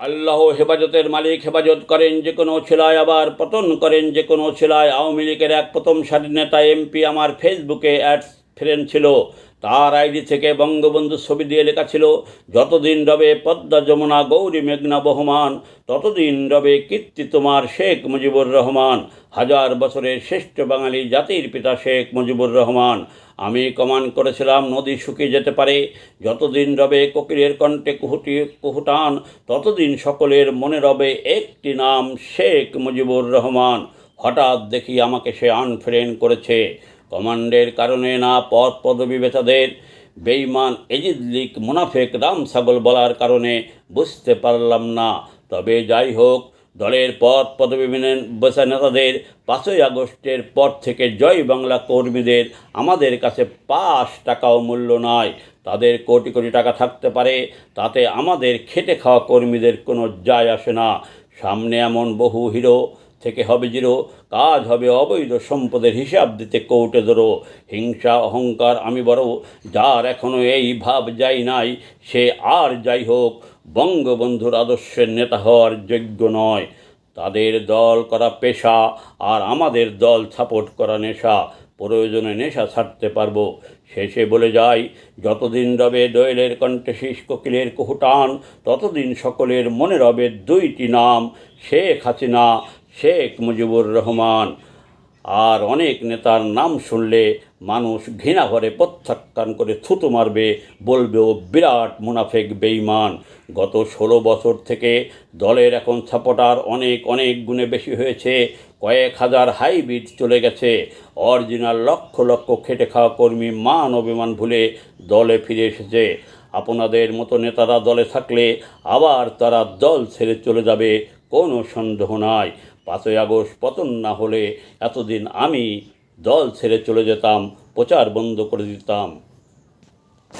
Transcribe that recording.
আল্লাহ হেফাজতের মালিক হেফাজত করেন যে কোনো ছেলায় আবার পতন করেন যে কোনো ছেলায় আওয়ামী লীগের এক প্রথম স্বাধীনতা নেতা এমপি আমার ফেসবুকে অ্যাড ফ্রেন্ড ছিল, তার আইডি থেকে বঙ্গবন্ধু ছবি দিয়ে লেখা ছিল, যতদিন রবে পদ্মা যমুনা গৌরী মেঘনা বহমান, ততদিন রবে কীর্তি তোমার শেখ মুজিবুর রহমান, হাজার বছরের শ্রেষ্ঠ বাঙালি জাতির পিতা শেখ মুজিবুর রহমান। আমি কমান করেছিলাম নদী শুকিয়ে যেতে পারে, যতদিন রবে কোকিলের কণ্ঠে কুহুটি, কুহুটান, ততদিন সকলের মনে রবে একটি নাম শেখ মুজিবুর রহমান। হঠাৎ দেখি আমাকে সে আনফ্রেন্ড করেছে। কমান্ডের কারণে না পদ পদবি বেচাদের বেইমান এজিদ লিক মুনাফেক রাম ছাগল বলার কারণে বুঝতে পারলাম না। তবে যাই হোক দলের পদ পদবি মেনে নেতাদের পাঁচই আগস্টের পর থেকে জয় বাংলা কর্মীদের আমাদের কাছে পাঁচ টাকাও মূল্য নয় তাদের কোটি কোটি টাকা থাকতে পারে, তাতে আমাদের খেটে খাওয়া কর্মীদের কোনো যায় আসে না। সামনে এমন বহু হিরো থেকে হবে জিরো, কাজ হবে অবৈধ সম্পদের হিসাব দিতে কৌটে ধরো। হিংসা, অহংকার, আমি বড়, যার এখনও এই ভাব যাই নাই, সে আর যাই হোক, বঙ্গবন্ধুর আদর্শের নেতা হওয়ার যোগ্য নয়। তাদের দল করা পেশা আর আমাদের দল সাপোর্ট করা নেশা, প্রয়োজনে নেশা ছাড়তে পারব। শেষে বলে যাই, যতদিন রবে দোয়েলের কণ্ঠে শীষ কোকিলের কুহুটান, ততদিন সকলের মনে রবে দুইটি নাম, শেখ হাসিনা শেখ মুজিবুর রহমান। আর অনেক নেতার নাম শুনলে মানুষ ঘৃণা ভরে প্রত্যাখ্যান করে থুতু মারবে, বলবে, ও বিরাট মুনাফেক বেইমান গত ষোলো বছর থেকে দলের এখন সাপোর্টার অনেক অনেক গুণে বেশি হয়েছে। কয়েক হাজার হাইব্রিড চলে গেছে। অরিজিনাল লক্ষ লক্ষ খেটে খাওয়া কর্মী মান অভিমান ভুলে দলে ফিরে এসেছে। আপনাদের মতো নেতারা দলে থাকলে আবার তারা দল ছেড়ে চলে যাবে, কোনো সন্দেহ নাই। পাঁচই আগস্ট পতন না হলে এতদিন আমি দল ছেড়ে চলে যেতাম, প্রচার বন্ধ করে দিতাম।